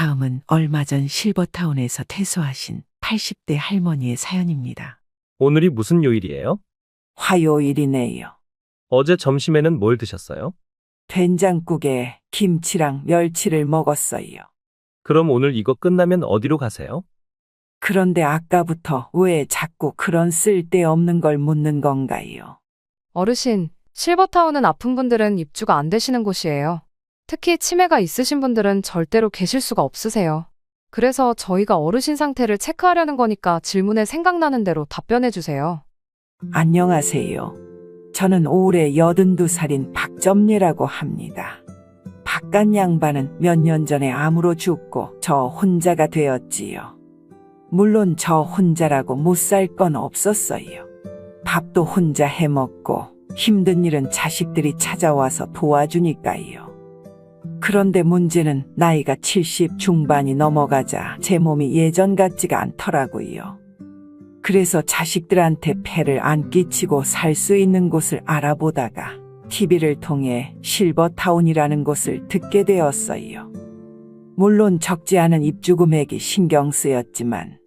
다음은 얼마 전 실버타운에서 퇴소하신 80대 할머니의 사연입니다. 오늘이 무슨 요일이에요? 화요일이네요. 어제 점심에는 뭘 드셨어요? 된장국에 김치랑 멸치를 먹었어요. 그럼 오늘 이거 끝나면 어디로 가세요? 그런데 아까부터 왜 자꾸 그런 쓸데없는 걸 묻는 건가요? 어르신, 실버타운은 아픈 분들은 입주가 안 되시는 곳이에요. 특히 치매가 있으신 분들은 절대로 계실 수가 없으세요. 그래서 저희가 어르신 상태를 체크하려는 거니까 질문에 생각나는 대로 답변해 주세요. 안녕하세요. 저는 올해 82살인 박점례라고 합니다. 바깥 양반은 몇 년 전에 암으로 죽고 저 혼자가 되었지요. 물론 저 혼자라고 못 살 건 없었어요. 밥도 혼자 해 먹고 힘든 일은 자식들이 찾아와서 도와주니까요. 그런데 문제는 나이가 70 중반이 넘어가자 제 몸이 예전 같지가 않더라고요. 그래서 자식들한테 폐를 안 끼치고 살 수 있는 곳을 알아보다가 TV를 통해 실버타운이라는 곳을 듣게 되었어요. 물론 적지 않은 입주 금액이 신경 쓰였지만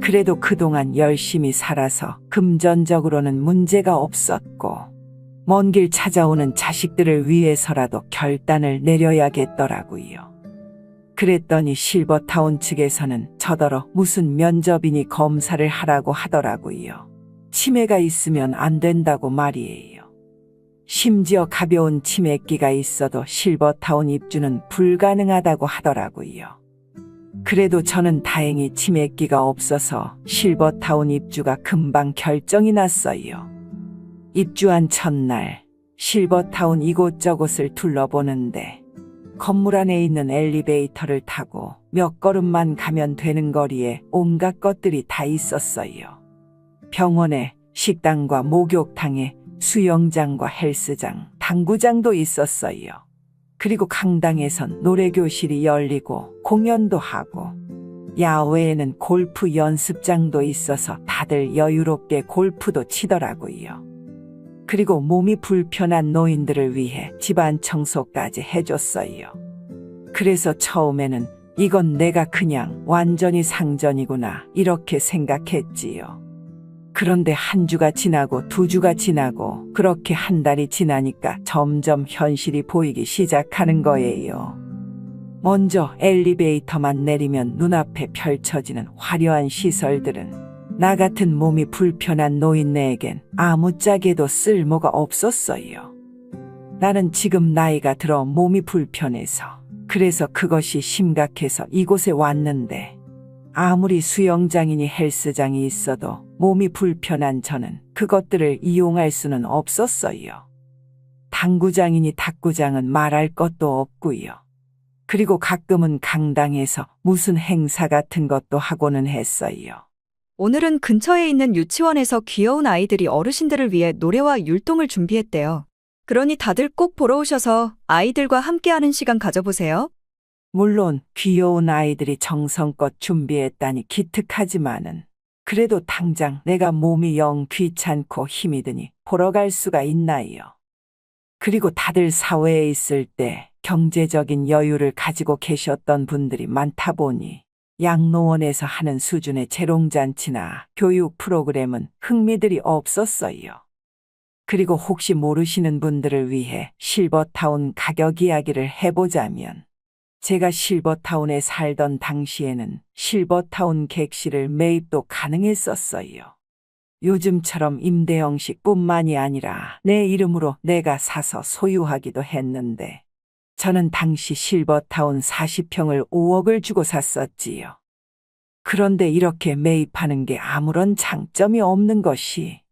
그래도 그동안 열심히 살아서 금전적으로는 문제가 없었고 먼 길 찾아오는 자식들을 위해서라도 결단을 내려야겠더라고요. 그랬더니 실버타운 측에서는 저더러 무슨 면접이니 검사를 하라고 하더라고요. 치매가 있으면 안 된다고 말이에요. 심지어 가벼운 치매기가 있어도 실버타운 입주는 불가능하다고 하더라고요. 그래도 저는 다행히 치매기가 없어서 실버타운 입주가 금방 결정이 났어요. 입주한 첫날, 실버타운 이곳저곳을 둘러보는데 건물 안에 있는 엘리베이터를 타고 몇 걸음만 가면 되는 거리에 온갖 것들이 다 있었어요. 병원에 식당과 목욕탕에 수영장과 헬스장, 당구장도 있었어요. 그리고 강당에선 노래교실이 열리고 공연도 하고 야외에는 골프 연습장도 있어서 다들 여유롭게 골프도 치더라고요. 그리고 몸이 불편한 노인들을 위해 집안 청소까지 해줬어요. 그래서 처음에는 이건 내가 그냥 완전히 상전이구나 이렇게 생각했지요. 그런데 한 주가 지나고 두 주가 지나고 그렇게 한 달이 지나니까 점점 현실이 보이기 시작하는 거예요. 먼저 엘리베이터만 내리면 눈앞에 펼쳐지는 화려한 시설들은 나 같은 몸이 불편한 노인네에겐 아무짝에도 쓸모가 없었어요. 나는 지금 나이가 들어 몸이 불편해서 그래서 그것이 심각해서 이곳에 왔는데 아무리 수영장이니 헬스장이 있어도 몸이 불편한 저는 그것들을 이용할 수는 없었어요. 당구장이니 탁구장은 말할 것도 없고요. 그리고 가끔은 강당에서 무슨 행사 같은 것도 하고는 했어요. 오늘은 근처에 있는 유치원에서 귀여운 아이들이 어르신들을 위해 노래와 율동을 준비했대요. 그러니 다들 꼭 보러 오셔서 아이들과 함께하는 시간 가져보세요. 물론 귀여운 아이들이 정성껏 준비했다니 기특하지만은 그래도 당장 내가 몸이 영 귀찮고 힘이 드니 보러 갈 수가 있나요? 그리고 다들 사회에 있을 때 경제적인 여유를 가지고 계셨던 분들이 많다 보니 양로원에서 하는 수준의 재롱잔치나 교육 프로그램은 흥미들이 없었어요. 그리고 혹시 모르시는 분들을 위해 실버타운 가격 이야기를 해보자면 제가 실버타운에 살던 당시에는 실버타운 객실을 매입도 가능했었어요. 요즘처럼 임대 형식 뿐만이 아니라 내 이름으로 내가 사서 소유하기도 했는데 저는 당시 실버타운 40평을 5억을 주고 샀었지요. 그런데 이렇게 매입하는 게 아무런 장점이 없는 것이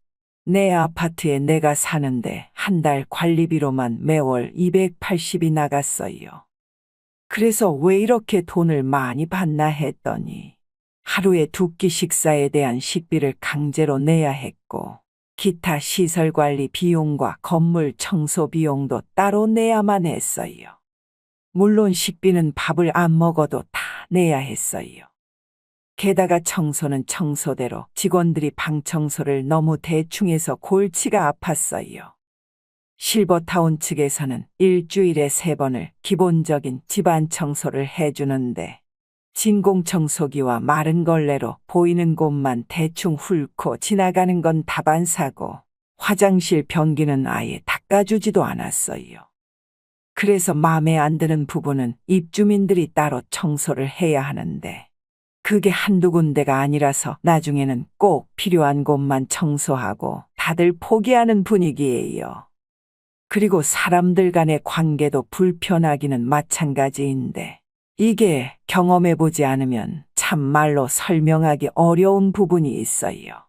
내 아파트에 내가 사는데 한 달 관리비로만 매월 280이 나갔어요. 그래서 왜 이렇게 돈을 많이 받나 했더니 하루에 두 끼 식사에 대한 식비를 강제로 내야 했고 기타 시설 관리 비용과 건물 청소 비용도 따로 내야만 했어요. 물론 식비는 밥을 안 먹어도 다 내야 했어요. 게다가 청소는 청소대로 직원들이 방 청소를 너무 대충 해서 골치가 아팠어요. 실버타운 측에서는 일주일에 세 번을 기본적인 집안 청소를 해주는데 진공청소기와 마른 걸레로 보이는 곳만 대충 훑고 지나가는 건 다반사고 화장실 변기는 아예 닦아주지도 않았어요. 그래서 마음에 안 드는 부분은 입주민들이 따로 청소를 해야 하는데 그게 한두 군데가 아니라서 나중에는 꼭 필요한 곳만 청소하고 다들 포기하는 분위기예요. 그리고 사람들 간의 관계도 불편하기는 마찬가지인데 이게 경험해보지 않으면 참말로 설명하기 어려운 부분이 있어요.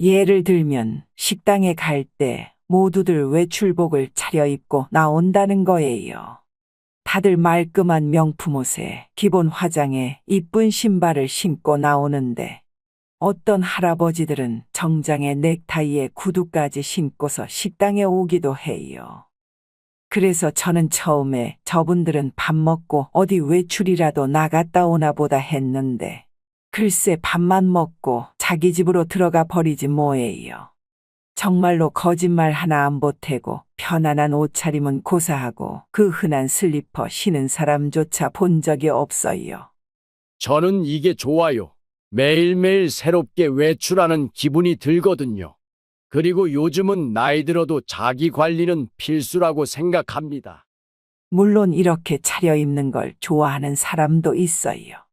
예를 들면 식당에 갈 때 모두들 외출복을 차려입고 나온다는 거예요. 다들 말끔한 명품 옷에 기본 화장에 이쁜 신발을 신고 나오는데 어떤 할아버지들은 정장에 넥타이에 구두까지 신고서 식당에 오기도 해요. 그래서 저는 처음에 저분들은 밥 먹고 어디 외출이라도 나갔다 오나 보다 했는데 글쎄 밥만 먹고 자기 집으로 들어가 버리지 뭐예요. 정말로 거짓말 하나 안 보태고 편안한 옷차림은 고사하고 그 흔한 슬리퍼 신은 사람조차 본 적이 없어요. 저는 이게 좋아요. 매일매일 새롭게 외출하는 기분이 들거든요. 그리고 요즘은 나이 들어도 자기 관리는 필수라고 생각합니다. 물론 이렇게 차려입는 걸 좋아하는 사람도 있어요.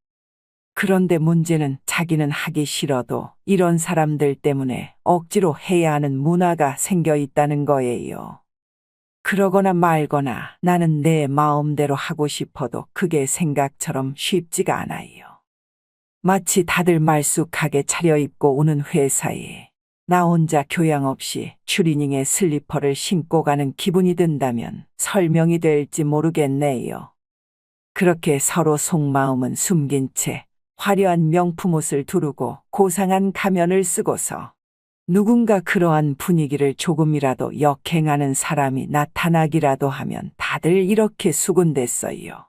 그런데 문제는 자기는 하기 싫어도 이런 사람들 때문에 억지로 해야 하는 문화가 생겨 있다는 거예요. 그러거나 말거나 나는 내 마음대로 하고 싶어도 그게 생각처럼 쉽지가 않아요. 마치 다들 말쑥하게 차려입고 오는 회사에 나 혼자 교양 없이 추리닝에 슬리퍼를 신고 가는 기분이 든다면 설명이 될지 모르겠네요. 그렇게 서로 속마음은 숨긴 채 화려한 명품 옷을 두르고 고상한 가면을 쓰고서 누군가 그러한 분위기를 조금이라도 역행하는 사람이 나타나기라도 하면 다들 이렇게 수군댔어요.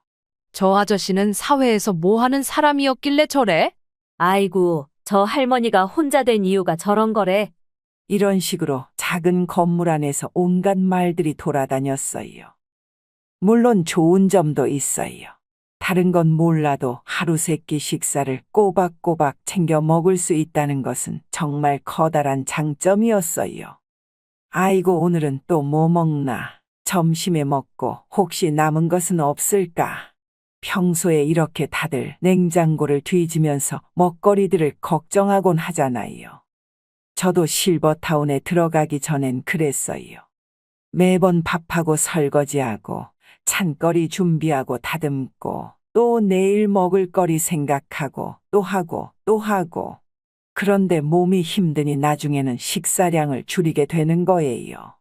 저 아저씨는 사회에서 뭐 하는 사람이었길래 저래? 아이고, 저 할머니가 혼자 된 이유가 저런 거래. 이런 식으로 작은 건물 안에서 온갖 말들이 돌아다녔어요. 물론 좋은 점도 있어요. 다른 건 몰라도 하루 세 끼 식사를 꼬박꼬박 챙겨 먹을 수 있다는 것은 정말 커다란 장점이었어요. 아이고, 오늘은 또 뭐 먹나? 점심에 먹고 혹시 남은 것은 없을까? 평소에 이렇게 다들 냉장고를 뒤지면서 먹거리들을 걱정하곤 하잖아요. 저도 실버타운에 들어가기 전엔 그랬어요. 매번 밥하고 설거지하고 찬거리 준비하고 다듬고 또 내일 먹을 거리 생각하고 또 하고 또 하고 그런데 몸이 힘드니 나중에는 식사량을 줄이게 되는 거예요.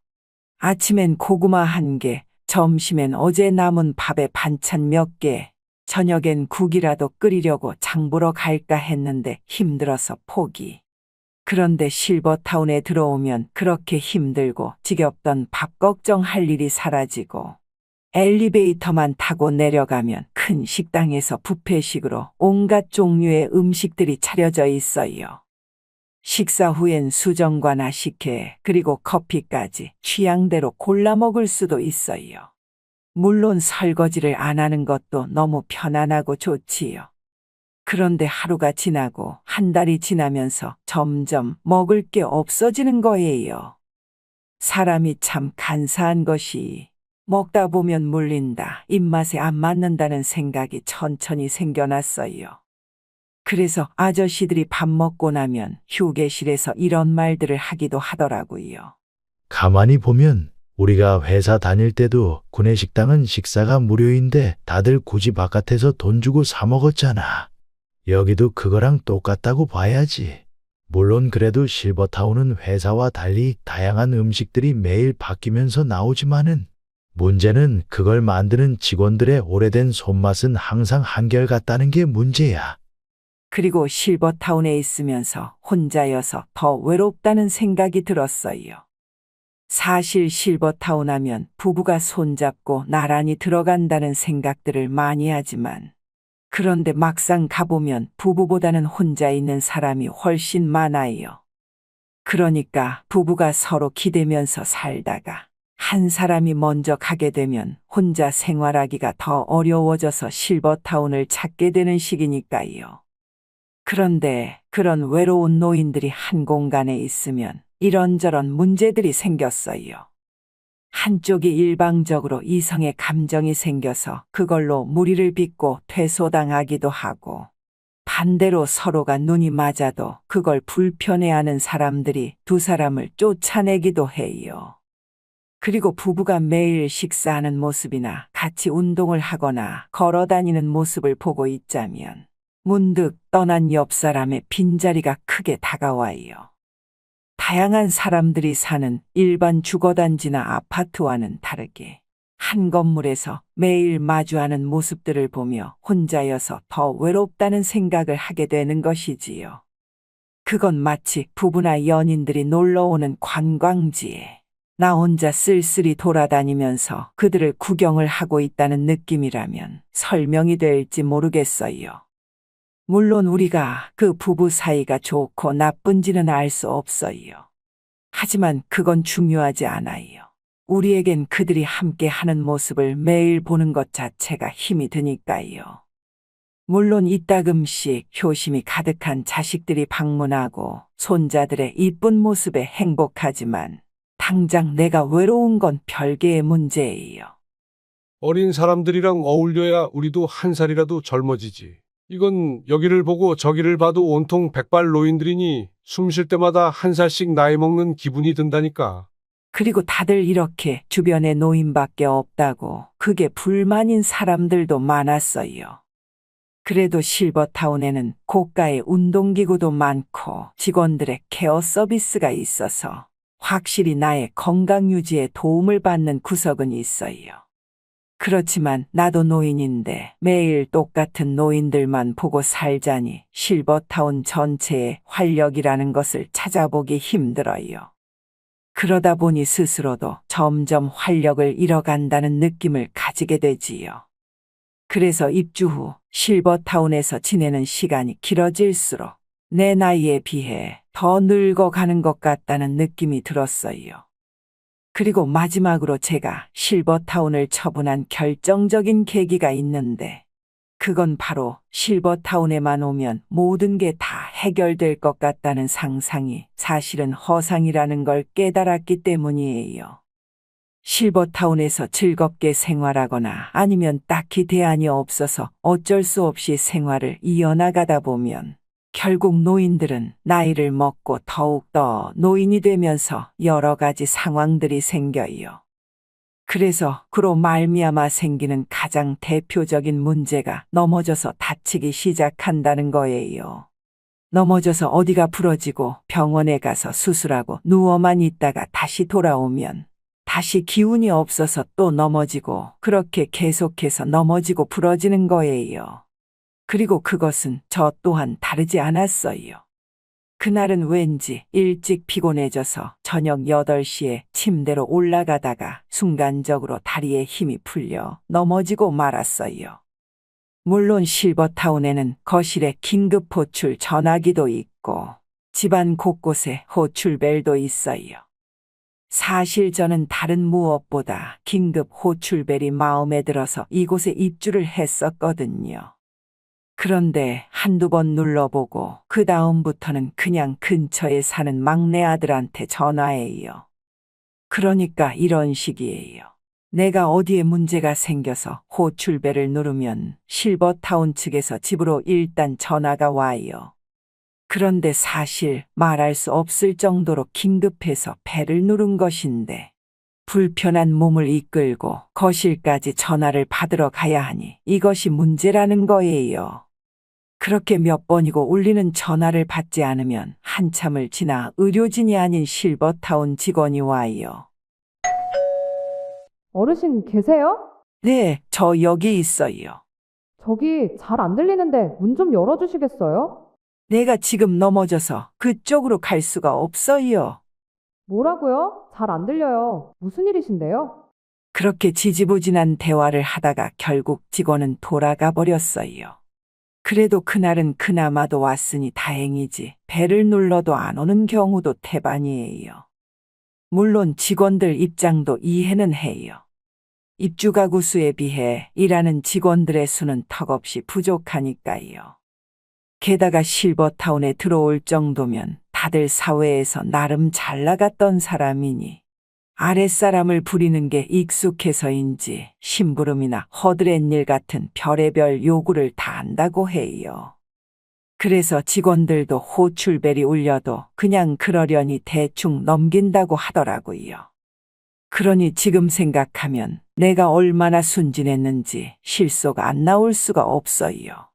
아침엔 고구마 한 개, 점심엔 어제 남은 밥에 반찬 몇 개, 저녁엔 국이라도 끓이려고 장 보러 갈까 했는데 힘들어서 포기. 그런데 실버타운에 들어오면 그렇게 힘들고 지겹던 밥 걱정할 일이 사라지고 엘리베이터만 타고 내려가면 큰 식당에서 뷔페식으로 온갖 종류의 음식들이 차려져 있어요. 식사 후엔 수정과나 식혜 그리고 커피까지 취향대로 골라 먹을 수도 있어요. 물론 설거지를 안 하는 것도 너무 편안하고 좋지요. 그런데 하루가 지나고 한 달이 지나면서 점점 먹을 게 없어지는 거예요. 사람이 참 간사한 것이 먹다 보면 물린다, 입맛에 안 맞는다는 생각이 천천히 생겨났어요. 그래서 아저씨들이 밥 먹고 나면 휴게실에서 이런 말들을 하기도 하더라고요. 가만히 보면 우리가 회사 다닐 때도 구내식당은 식사가 무료인데 다들 굳이 바깥에서 돈 주고 사 먹었잖아. 여기도 그거랑 똑같다고 봐야지. 물론 그래도 실버타운은 회사와 달리 다양한 음식들이 매일 바뀌면서 나오지만은 문제는 그걸 만드는 직원들의 오래된 손맛은 항상 한결같다는 게 문제야. 그리고 실버타운에 있으면서 혼자여서 더 외롭다는 생각이 들었어요. 사실 실버타운 하면 부부가 손잡고 나란히 들어간다는 생각들을 많이 하지만 그런데 막상 가보면 부부보다는 혼자 있는 사람이 훨씬 많아요. 그러니까 부부가 서로 기대면서 살다가 한 사람이 먼저 가게 되면 혼자 생활하기가 더 어려워져서 실버타운을 찾게 되는 시기니까요. 그런데 그런 외로운 노인들이 한 공간에 있으면 이런저런 문제들이 생겼어요. 한쪽이 일방적으로 이성의 감정이 생겨서 그걸로 무리를 빚고 퇴소당하기도 하고 반대로 서로가 눈이 맞아도 그걸 불편해하는 사람들이 두 사람을 쫓아내기도 해요. 그리고 부부가 매일 식사하는 모습이나 같이 운동을 하거나 걸어 다니는 모습을 보고 있자면 문득 떠난 옆 사람의 빈자리가 크게 다가와요. 다양한 사람들이 사는 일반 주거단지나 아파트와는 다르게 한 건물에서 매일 마주하는 모습들을 보며 혼자여서 더 외롭다는 생각을 하게 되는 것이지요. 그건 마치 부부나 연인들이 놀러 오는 관광지에 나 혼자 쓸쓸히 돌아다니면서 그들을 구경을 하고 있다는 느낌이라면 설명이 될지 모르겠어요. 물론 우리가 그 부부 사이가 좋고 나쁜지는 알 수 없어요. 하지만 그건 중요하지 않아요. 우리에겐 그들이 함께 하는 모습을 매일 보는 것 자체가 힘이 드니까요. 물론 이따금씩 효심이 가득한 자식들이 방문하고 손자들의 이쁜 모습에 행복하지만 당장 내가 외로운 건 별개의 문제예요. 어린 사람들이랑 어울려야 우리도 한 살이라도 젊어지지. 이건 여기를 보고 저기를 봐도 온통 백발 노인들이니 숨 쉴 때마다 한 살씩 나이 먹는 기분이 든다니까. 그리고 다들 이렇게 주변에 노인밖에 없다고 그게 불만인 사람들도 많았어요. 그래도 실버타운에는 고가의 운동기구도 많고 직원들의 케어 서비스가 있어서 확실히 나의 건강 유지에 도움을 받는 구석은 있어요. 그렇지만 나도 노인인데 매일 똑같은 노인들만 보고 살자니 실버타운 전체의 활력이라는 것을 찾아보기 힘들어요. 그러다 보니 스스로도 점점 활력을 잃어간다는 느낌을 가지게 되지요. 그래서 입주 후 실버타운에서 지내는 시간이 길어질수록 내 나이에 비해 더 늙어가는 것 같다는 느낌이 들었어요. 그리고 마지막으로 제가 실버타운을 처분한 결정적인 계기가 있는데, 그건 바로 실버타운에만 오면 모든 게 다 해결될 것 같다는 상상이 사실은 허상이라는 걸 깨달았기 때문이에요. 실버타운에서 즐겁게 생활하거나 아니면 딱히 대안이 없어서 어쩔 수 없이 생활을 이어나가다 보면 결국 노인들은 나이를 먹고 더욱더 노인이 되면서 여러 가지 상황들이 생겨요. 그래서 그로 말미암아 생기는 가장 대표적인 문제가 넘어져서 다치기 시작한다는 거예요. 넘어져서 어디가 부러지고 병원에 가서 수술하고 누워만 있다가 다시 돌아오면 다시 기운이 없어서 또 넘어지고 그렇게 계속해서 넘어지고 부러지는 거예요. 그리고 그것은 저 또한 다르지 않았어요. 그날은 왠지 일찍 피곤해져서 저녁 8시에 침대로 올라가다가 순간적으로 다리에 힘이 풀려 넘어지고 말았어요. 물론 실버타운에는 거실에 긴급 호출 전화기도 있고 집안 곳곳에 호출벨도 있어요. 사실 저는 다른 무엇보다 긴급 호출벨이 마음에 들어서 이곳에 입주를 했었거든요. 그런데 한두 번 눌러보고 그 다음부터는 그냥 근처에 사는 막내 아들한테 전화해요. 그러니까 이런 식이에요. 내가 어디에 문제가 생겨서 호출벨을 누르면 실버타운 측에서 집으로 일단 전화가 와요. 그런데 사실 말할 수 없을 정도로 긴급해서 벨을 누른 것인데 불편한 몸을 이끌고 거실까지 전화를 받으러 가야 하니 이것이 문제라는 거예요. 그렇게 몇 번이고 울리는 전화를 받지 않으면 한참을 지나 의료진이 아닌 실버타운 직원이 와요. 어르신 계세요? 네, 저 여기 있어요. 저기 잘 안 들리는데 문 좀 열어주시겠어요? 내가 지금 넘어져서 그쪽으로 갈 수가 없어요. 뭐라고요? 잘 안 들려요. 무슨 일이신데요? 그렇게 지지부진한 대화를 하다가 결국 직원은 돌아가 버렸어요. 그래도 그날은 그나마도 왔으니 다행이지. 배를 눌러도 안 오는 경우도 태반이에요. 물론 직원들 입장도 이해는 해요. 입주 가구 수에 비해 일하는 직원들의 수는 턱없이 부족하니까요. 게다가 실버타운에 들어올 정도면 다들 사회에서 나름 잘 나갔던 사람이니 아랫사람을 부리는 게 익숙해서인지 심부름이나 허드렛일 같은 별의별 요구를 다 한다고 해요. 그래서 직원들도 호출벨이 울려도 그냥 그러려니 대충 넘긴다고 하더라고요. 그러니 지금 생각하면 내가 얼마나 순진했는지 실소가 안 나올 수가 없어요.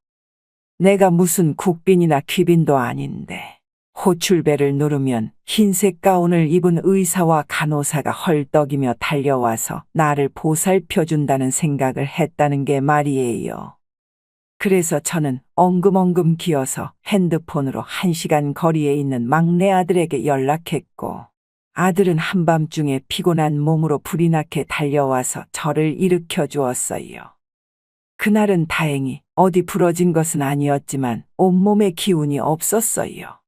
내가 무슨 국빈이나 귀빈도 아닌데 호출벨을 누르면 흰색 가운을 입은 의사와 간호사가 헐떡이며 달려와서 나를 보살펴준다는 생각을 했다는 게 말이에요. 그래서 저는 엉금엉금 기어서 핸드폰으로 한 시간 거리에 있는 막내 아들에게 연락했고, 아들은 한밤중에 피곤한 몸으로 불이 나게 달려와서 저를 일으켜 주었어요. 그날은 다행히 어디 부러진 것은 아니었지만 온몸에 기운이 없었어요.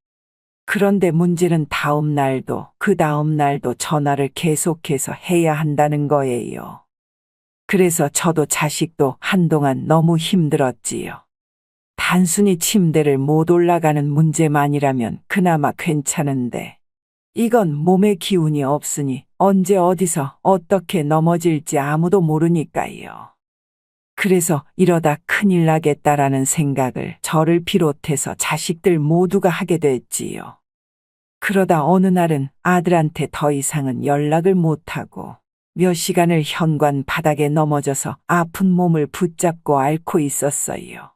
그런데 문제는 다음 날도 그 다음 날도 전화를 계속해서 해야 한다는 거예요. 그래서 저도 자식도 한동안 너무 힘들었지요. 단순히 침대를 못 올라가는 문제만이라면 그나마 괜찮은데, 이건 몸에 기운이 없으니 언제 어디서 어떻게 넘어질지 아무도 모르니까요. 그래서 이러다 큰일 나겠다라는 생각을 저를 비롯해서 자식들 모두가 하게 됐지요. 그러다 어느 날은 아들한테 더 이상은 연락을 못하고 몇 시간을 현관 바닥에 넘어져서 아픈 몸을 붙잡고 앓고 있었어요.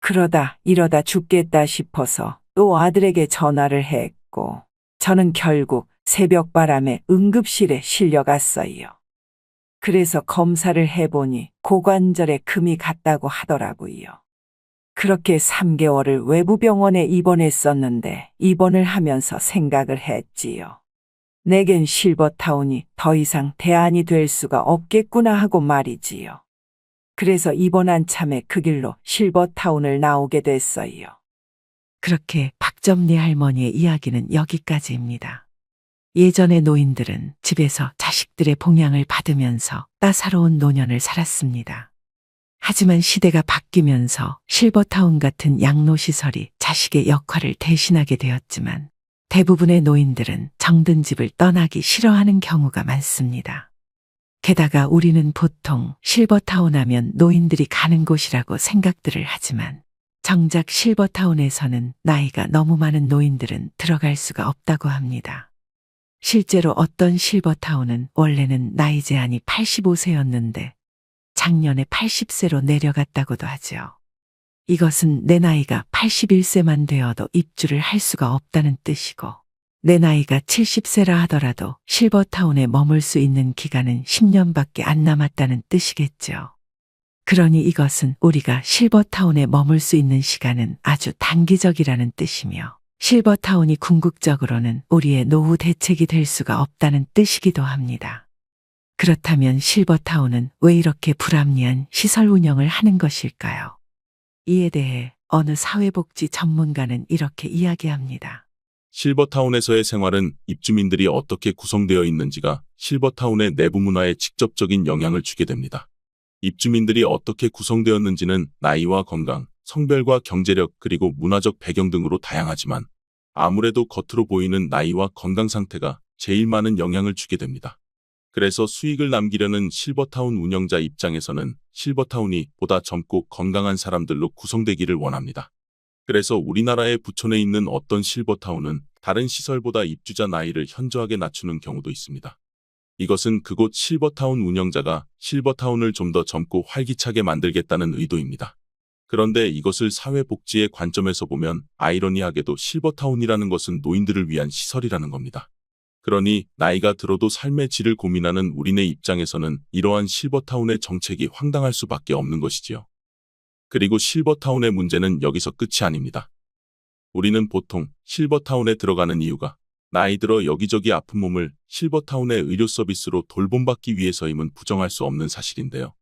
그러다 이러다 죽겠다 싶어서 또 아들에게 전화를 했고 저는 결국 새벽 바람에 응급실에 실려갔어요. 그래서 검사를 해보니 고관절에 금이 갔다고 하더라고요. 그렇게 3개월을 외부 병원에 입원했었는데 입원을 하면서 생각을 했지요. 내겐 실버타운이 더 이상 대안이 될 수가 없겠구나 하고 말이지요. 그래서 입원한 참에 그 길로 실버타운을 나오게 됐어요. 그렇게 박점리 할머니의 이야기는 여기까지입니다. 예전의 노인들은 집에서 자식들의 봉양을 받으면서 따사로운 노년을 살았습니다. 하지만 시대가 바뀌면서 실버타운 같은 양로시설이 자식의 역할을 대신하게 되었지만 대부분의 노인들은 정든 집을 떠나기 싫어하는 경우가 많습니다. 게다가 우리는 보통 실버타운 하면 노인들이 가는 곳이라고 생각들을 하지만 정작 실버타운에서는 나이가 너무 많은 노인들은 들어갈 수가 없다고 합니다. 실제로 어떤 실버타운은 원래는 나이 제한이 85세였는데 작년에 80세로 내려갔다고도 하죠. 이것은 내 나이가 81세만 되어도 입주를 할 수가 없다는 뜻이고, 내 나이가 70세라 하더라도 실버타운에 머물 수 있는 기간은 10년밖에 안 남았다는 뜻이겠죠. 그러니 이것은 우리가 실버타운에 머물 수 있는 시간은 아주 단기적이라는 뜻이며, 실버타운이 궁극적으로는 우리의 노후 대책이 될 수가 없다는 뜻이기도 합니다. 그렇다면 실버타운은 왜 이렇게 불합리한 시설 운영을 하는 것일까요? 이에 대해 어느 사회복지 전문가는 이렇게 이야기합니다. 실버타운에서의 생활은 입주민들이 어떻게 구성되어 있는지가 실버타운의 내부 문화에 직접적인 영향을 주게 됩니다. 입주민들이 어떻게 구성되었는지는 나이와 건강, 성별과 경제력 그리고 문화적 배경 등으로 다양하지만 아무래도 겉으로 보이는 나이와 건강 상태가 제일 많은 영향을 주게 됩니다. 그래서 수익을 남기려는 실버타운 운영자 입장에서는 실버타운이 보다 젊고 건강한 사람들로 구성되기를 원합니다. 그래서 우리나라의 부촌에 있는 어떤 실버타운은 다른 시설보다 입주자 나이를 현저하게 낮추는 경우도 있습니다. 이것은 그곳 실버타운 운영자가 실버타운을 좀 더 젊고 활기차게 만들겠다는 의도입니다. 그런데 이것을 사회복지의 관점에서 보면 아이러니하게도 실버타운이라는 것은 노인들을 위한 시설이라는 겁니다. 그러니 나이가 들어도 삶의 질을 고민하는 우리네 입장에서는 이러한 실버타운의 정책이 황당할 수밖에 없는 것이지요. 그리고 실버타운의 문제는 여기서 끝이 아닙니다. 우리는 보통 실버타운에 들어가는 이유가 나이 들어 여기저기 아픈 몸을 실버타운의 의료 서비스로 돌봄받기 위해서임은 부정할 수 없는 사실인데요.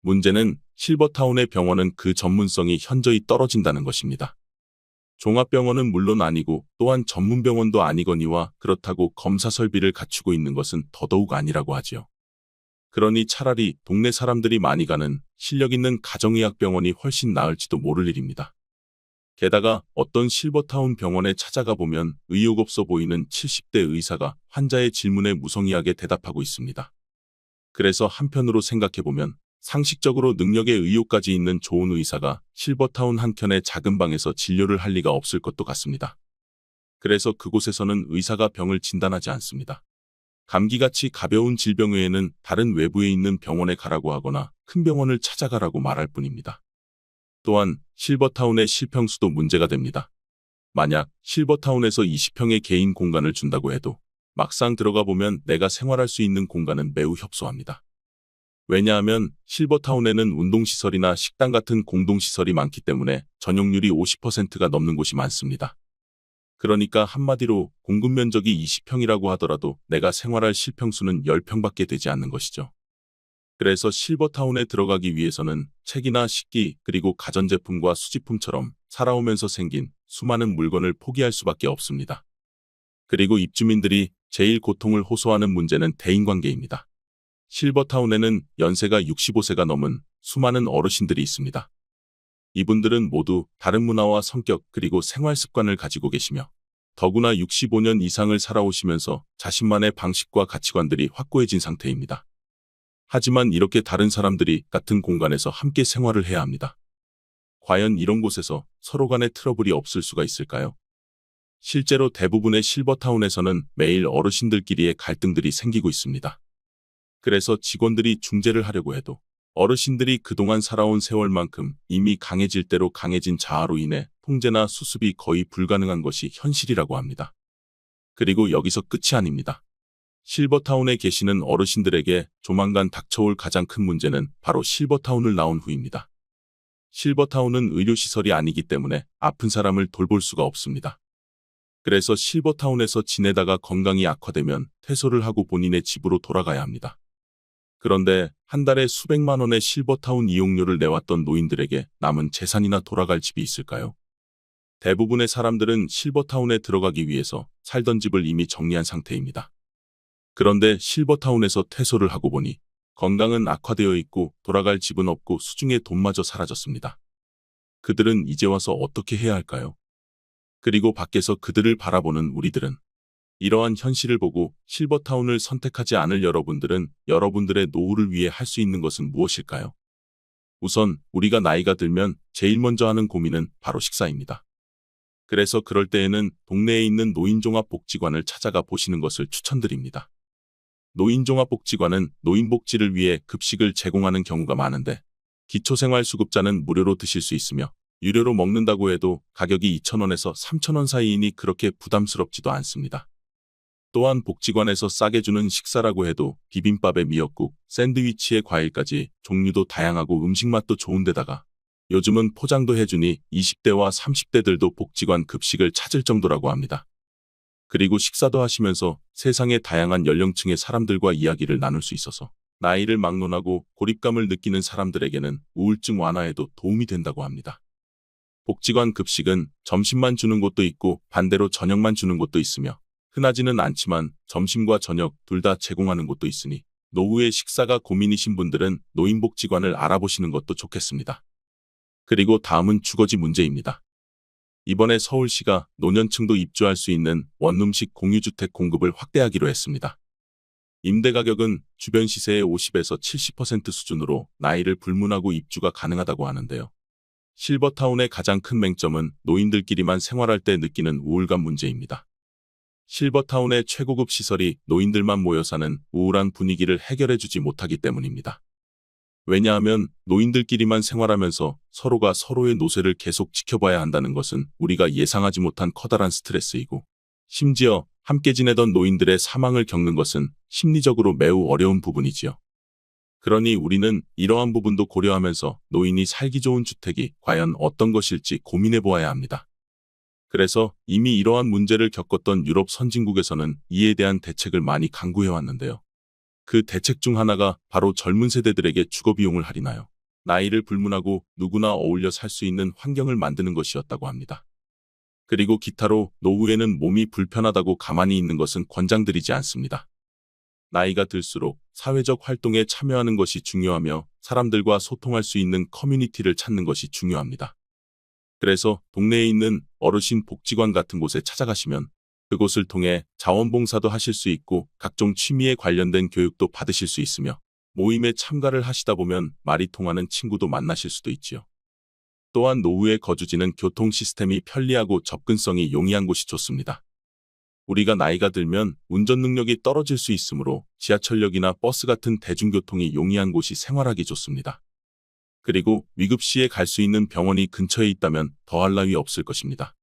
문제는 실버타운의 병원은 그 전문성이 현저히 떨어진다는 것입니다. 종합병원은 물론 아니고 또한 전문병원도 아니거니와 그렇다고 검사 설비를 갖추고 있는 것은 더더욱 아니라고 하지요. 그러니 차라리 동네 사람들이 많이 가는 실력 있는 가정의학병원이 훨씬 나을지도 모를 일입니다. 게다가 어떤 실버타운 병원에 찾아가 보면 의욕 없어 보이는 70대 의사가 환자의 질문에 무성의하게 대답하고 있습니다. 그래서 한편으로 생각해보면 상식적으로 능력의 의욕까지 있는 좋은 의사가 실버타운 한켠의 작은 방에서 진료를 할 리가 없을 것도 같습니다. 그래서 그곳에서는 의사가 병을 진단하지 않습니다. 감기같이 가벼운 질병 외에는 다른 외부에 있는 병원에 가라고 하거나 큰 병원을 찾아가라고 말할 뿐입니다. 또한 실버타운의 실평수도 문제가 됩니다. 만약 실버타운에서 20평의 개인 공간을 준다고 해도 막상 들어가 보면 내가 생활할 수 있는 공간은 매우 협소합니다. 왜냐하면 실버타운에는 운동시설이나 식당 같은 공동시설이 많기 때문에 전용률이 50%가 넘는 곳이 많습니다. 그러니까 한마디로 공급 면적이 20평이라고 하더라도 내가 생활할 실평수는 10평밖에 되지 않는 것이죠. 그래서 실버타운에 들어가기 위해서는 책이나 식기 그리고 가전제품과 수집품처럼 살아오면서 생긴 수많은 물건을 포기할 수밖에 없습니다. 그리고 입주민들이 제일 고통을 호소하는 문제는 대인관계입니다. 실버타운에는 연세가 65세가 넘은 수많은 어르신들이 있습니다. 이분들은 모두 다른 문화와 성격 그리고 생활 습관을 가지고 계시며 더구나 65년 이상을 살아오시면서 자신만의 방식과 가치관들이 확고해진 상태입니다. 하지만 이렇게 다른 사람들이 같은 공간에서 함께 생활을 해야 합니다. 과연 이런 곳에서 서로 간의 트러블이 없을 수가 있을까요? 실제로 대부분의 실버타운에서는 매일 어르신들끼리의 갈등들이 생기고 있습니다. 그래서 직원들이 중재를 하려고 해도 어르신들이 그동안 살아온 세월만큼 이미 강해질 대로 강해진 자아로 인해 통제나 수습이 거의 불가능한 것이 현실이라고 합니다. 그리고 여기서 끝이 아닙니다. 실버타운에 계시는 어르신들에게 조만간 닥쳐올 가장 큰 문제는 바로 실버타운을 나온 후입니다. 실버타운은 의료시설이 아니기 때문에 아픈 사람을 돌볼 수가 없습니다. 그래서 실버타운에서 지내다가 건강이 악화되면 퇴소를 하고 본인의 집으로 돌아가야 합니다. 그런데 한 달에 수백만 원의 실버타운 이용료를 내왔던 노인들에게 남은 재산이나 돌아갈 집이 있을까요? 대부분의 사람들은 실버타운에 들어가기 위해서 살던 집을 이미 정리한 상태입니다. 그런데 실버타운에서 퇴소를 하고 보니 건강은 악화되어 있고 돌아갈 집은 없고 수중에 돈마저 사라졌습니다. 그들은 이제 와서 어떻게 해야 할까요? 그리고 밖에서 그들을 바라보는 우리들은 이러한 현실을 보고 실버타운을 선택하지 않을 여러분들은 여러분들의 노후를 위해 할 수 있는 것은 무엇일까요? 우선 우리가 나이가 들면 제일 먼저 하는 고민은 바로 식사입니다. 그래서 그럴 때에는 동네에 있는 노인종합복지관을 찾아가 보시는 것을 추천드립니다. 노인종합복지관은 노인복지를 위해 급식을 제공하는 경우가 많은데 기초생활수급자는 무료로 드실 수 있으며 유료로 먹는다고 해도 가격이 2,000원에서 3,000원 사이이니 그렇게 부담스럽지도 않습니다. 또한 복지관에서 싸게 주는 식사라고 해도 비빔밥에 미역국, 샌드위치에 과일까지 종류도 다양하고 음식 맛도 좋은데다가 요즘은 포장도 해주니 20대와 30대들도 복지관 급식을 찾을 정도라고 합니다. 그리고 식사도 하시면서 세상의 다양한 연령층의 사람들과 이야기를 나눌 수 있어서 나이를 막론하고 고립감을 느끼는 사람들에게는 우울증 완화에도 도움이 된다고 합니다. 복지관 급식은 점심만 주는 곳도 있고 반대로 저녁만 주는 곳도 있으며 흔하지는 않지만 점심과 저녁 둘 다 제공하는 곳도 있으니 노후의 식사가 고민이신 분들은 노인복지관을 알아보시는 것도 좋겠습니다. 그리고 다음은 주거지 문제입니다. 이번에 서울시가 노년층도 입주할 수 있는 원룸식 공유주택 공급을 확대하기로 했습니다. 임대 가격은 주변 시세의 50에서 70% 수준으로 나이를 불문하고 입주가 가능하다고 하는데요. 실버타운의 가장 큰 맹점은 노인들끼리만 생활할 때 느끼는 우울감 문제입니다. 실버타운의 최고급 시설이 노인들만 모여 사는 우울한 분위기를 해결해주지 못하기 때문입니다. 왜냐하면 노인들끼리만 생활하면서 서로가 서로의 노쇠를 계속 지켜봐야 한다는 것은 우리가 예상하지 못한 커다란 스트레스이고 심지어 함께 지내던 노인들의 사망을 겪는 것은 심리적으로 매우 어려운 부분이지요. 그러니 우리는 이러한 부분도 고려하면서 노인이 살기 좋은 주택이 과연 어떤 것일지 고민해 보아야 합니다. 그래서 이미 이러한 문제를 겪었던 유럽 선진국에서는 이에 대한 대책을 많이 강구해 왔는데요. 그 대책 중 하나가 바로 젊은 세대들에게 주거 비용을 할인하여 나이를 불문하고 누구나 어울려 살 수 있는 환경을 만드는 것이었다고 합니다. 그리고 기타로 노후에는 몸이 불편하다고 가만히 있는 것은 권장드리지 않습니다. 나이가 들수록 사회적 활동에 참여하는 것이 중요하며 사람들과 소통할 수 있는 커뮤니티를 찾는 것이 중요합니다. 그래서 동네에 있는 어르신 복지관 같은 곳에 찾아가시면 그곳을 통해 자원봉사도 하실 수 있고 각종 취미에 관련된 교육도 받으실 수 있으며 모임에 참가를 하시다 보면 말이 통하는 친구도 만나실 수도 있지요. 또한 노후의 거주지는 교통 시스템이 편리하고 접근성이 용이한 곳이 좋습니다. 우리가 나이가 들면 운전 능력이 떨어질 수 있으므로 지하철역이나 버스 같은 대중교통이 용이한 곳이 생활하기 좋습니다. 그리고 위급 시에 갈 수 있는 병원이 근처에 있다면 더할 나위 없을 것입니다.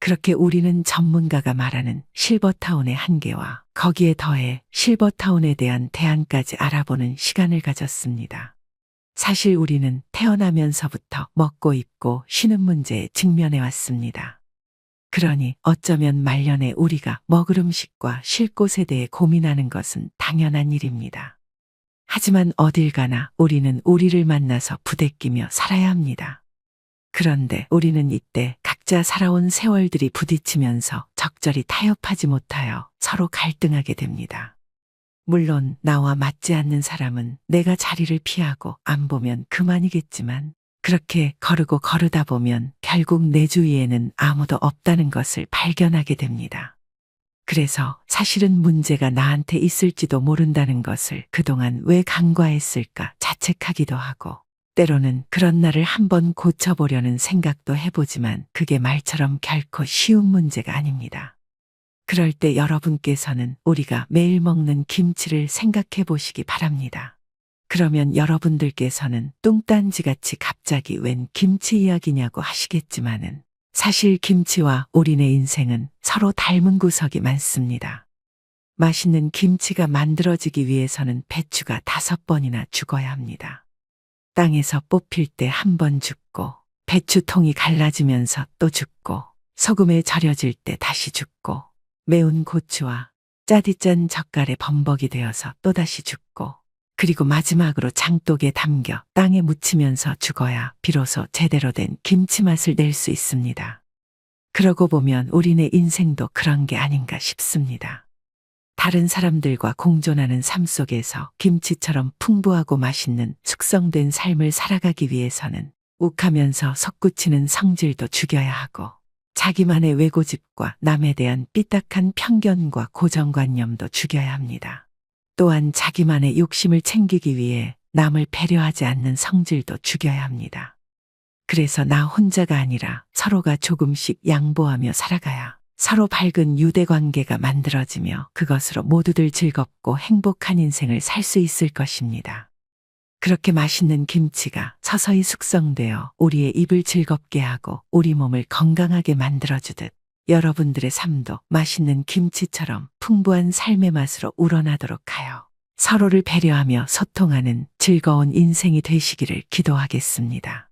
그렇게 우리는 전문가가 말하는 실버타운의 한계와 거기에 더해 실버타운에 대한 대안까지 알아보는 시간을 가졌습니다. 사실 우리는 태어나면서부터 먹고 입고 쉬는 문제에 직면해 왔습니다. 그러니 어쩌면 말년에 우리가 먹을 음식과 쉴 곳에 대해 고민하는 것은 당연한 일입니다. 하지만 어딜 가나 우리는 우리를 만나서 부대끼며 살아야 합니다. 그런데 우리는 이때 각자 살아온 세월들이 부딪히면서 적절히 타협하지 못하여 서로 갈등하게 됩니다. 물론 나와 맞지 않는 사람은 내가 자리를 피하고 안 보면 그만이겠지만 그렇게 거르고 거르다 보면 결국 내 주위에는 아무도 없다는 것을 발견하게 됩니다. 그래서 사실은 문제가 나한테 있을지도 모른다는 것을 그동안 왜 간과했을까 자책하기도 하고 때로는 그런 날을 한번 고쳐보려는 생각도 해보지만 그게 말처럼 결코 쉬운 문제가 아닙니다. 그럴 때 여러분께서는 우리가 매일 먹는 김치를 생각해 보시기 바랍니다. 그러면 여러분들께서는 뚱딴지같이 갑자기 웬 김치 이야기냐고 하시겠지만은 사실 김치와 우리네 인생은 서로 닮은 구석이 많습니다. 맛있는 김치가 만들어지기 위해서는 배추가 다섯 번이나 죽어야 합니다. 땅에서 뽑힐 때 한 번 죽고 배추통이 갈라지면서 또 죽고 소금에 절여질 때 다시 죽고 매운 고추와 짜디짠 젓갈에 범벅이 되어서 또다시 죽고 그리고 마지막으로 장독에 담겨 땅에 묻히면서 죽어야 비로소 제대로 된 김치 맛을 낼 수 있습니다. 그러고 보면 우리네 인생도 그런 게 아닌가 싶습니다. 다른 사람들과 공존하는 삶 속에서 김치처럼 풍부하고 맛있는 숙성된 삶을 살아가기 위해서는 욱하면서 솟구치는 성질도 죽여야 하고 자기만의 외고집과 남에 대한 삐딱한 편견과 고정관념도 죽여야 합니다. 또한 자기만의 욕심을 챙기기 위해 남을 배려하지 않는 성질도 죽여야 합니다. 그래서 나 혼자가 아니라 서로가 조금씩 양보하며 살아가야 서로 밝은 유대 관계가 만들어지며 그것으로 모두들 즐겁고 행복한 인생을 살 수 있을 것입니다. 그렇게 맛있는 김치가 서서히 숙성되어 우리의 입을 즐겁게 하고 우리 몸을 건강하게 만들어주듯 여러분들의 삶도 맛있는 김치처럼 풍부한 삶의 맛으로 우러나도록 하여 서로를 배려하며 소통하는 즐거운 인생이 되시기를 기도하겠습니다.